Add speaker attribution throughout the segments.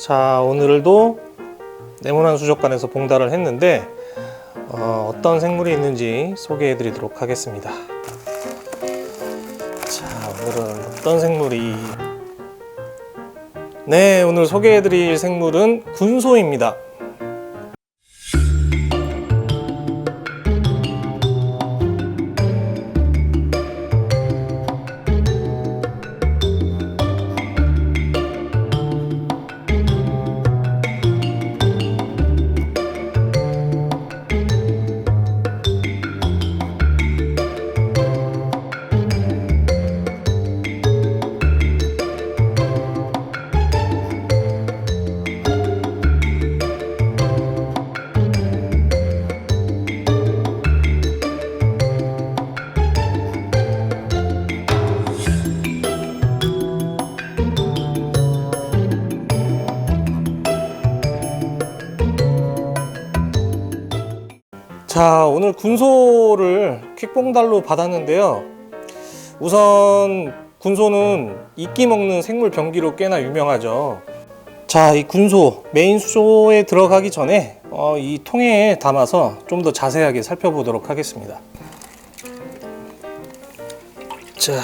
Speaker 1: 자 오늘도 네모난 수족관에서 봉달을 했는데 어, 어떤 생물이 있는지 소개해 드리도록 하겠습니다. 자 오늘은 어떤 생물이? 네 오늘 소개해 드릴 생물은 군소입니다 자 오늘 군소를 퀵봉달로 받았는데요. 우선 군소는 이끼 먹는 생물 병기로 꽤나 유명하죠. 자 이 군소 메인 수조에 들어가기 전에 어, 이 통에 담아서 좀 더 자세하게 살펴보도록 하겠습니다. 자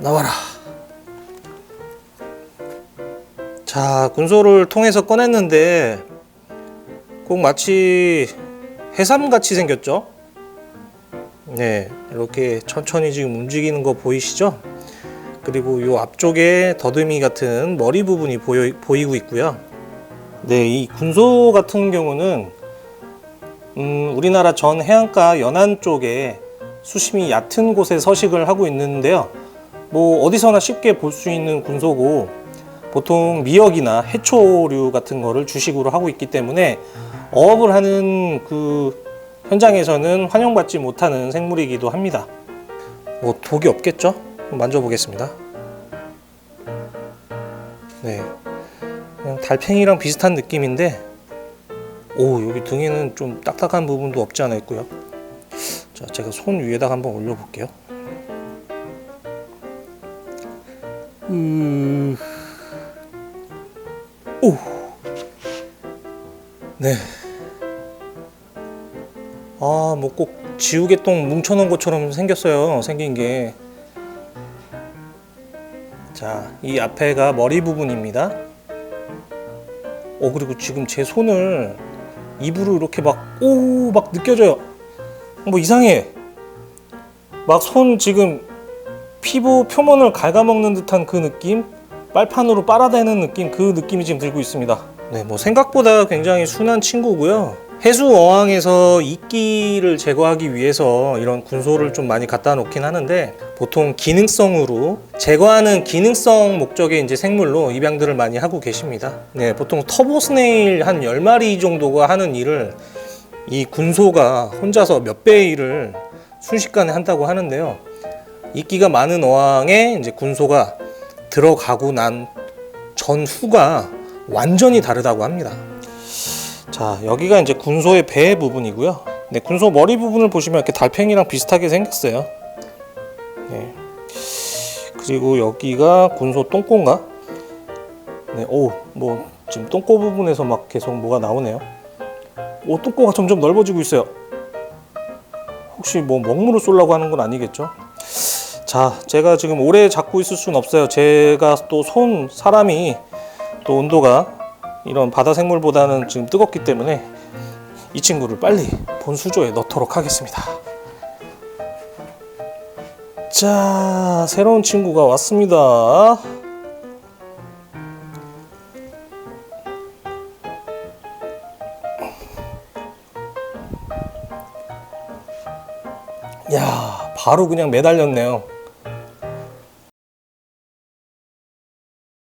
Speaker 1: 나와라. 자 군소를 통해서 꺼냈는데 꼭 마치 해삼 같이 생겼죠? 네, 이렇게 천천히 지금 움직이는 거 보이시죠? 그리고 이 앞쪽에 더듬이 같은 머리 부분이 보여, 보이고 있고요. 네, 이 군소 같은 경우는 음, 우리나라 전 해안가 연안 쪽에 수심이 얕은 곳에 서식을 하고 있는데요. 뭐 어디서나 쉽게 볼 수 있는 군소고 보통 미역이나 해초류 같은 거를 주식으로 하고 있기 때문에 어업을 하는 그 현장에서는 환영받지 못하는 생물이기도 합니다. 뭐 독이 없겠죠? 만져보겠습니다. 네, 그냥 달팽이랑 비슷한 느낌인데, 오 여기 등에는 좀 딱딱한 부분도 없지 않아 있고요. 자, 제가 손 위에다가 한번 올려볼게요. 음, 네. 아, 뭐 꼭 지우개 똥 뭉쳐놓은 것처럼 생겼어요. 생긴 게. 자, 이 앞에가 머리 부분입니다. 어, 그리고 지금 제 손을 입으로 이렇게 막, 오, 막 느껴져요. 뭐 이상해. 막 손 지금 피부 표면을 갉아먹는 듯한 그 느낌? 빨판으로 빨아대는 느낌? 그 느낌이 지금 들고 있습니다. 네, 뭐 생각보다 굉장히 순한 친구고요. 해수 어항에서 이끼를 제거하기 위해서 이런 군소를 좀 많이 갖다 놓긴 하는데 보통 기능성으로 제거하는 기능성 목적의 이제 생물로 입양들을 많이 하고 계십니다. 네, 보통 터보 스네일 한 10마리 정도가 하는 일을 이 군소가 혼자서 몇 배의 일을 순식간에 한다고 하는데요. 이끼가 많은 어항에 이제 군소가 들어가고 난 전후가 완전히 다르다고 합니다. 자, 여기가 이제 군소의 배 부분이고요. 네, 군소 머리 부분을 보시면 이렇게 달팽이랑 비슷하게 생겼어요. 네. 그리고 여기가 군소 똥꼬인가? 네, 오, 뭐 지금 똥꼬 부분에서 막 계속 뭐가 나오네요. 오, 똥꼬가 점점 넓어지고 있어요. 혹시 뭐 먹물을 쏠라고 하는 건 아니겠죠? 자, 제가 지금 오래 잡고 있을 수는 없어요. 제가 또 손 사람이 또 온도가 이런 바다 생물보다는 지금 뜨겁기 때문에 이 친구를 빨리 본 수조에 넣도록 하겠습니다. 자, 새로운 친구가 왔습니다. 야, 바로 그냥 매달렸네요.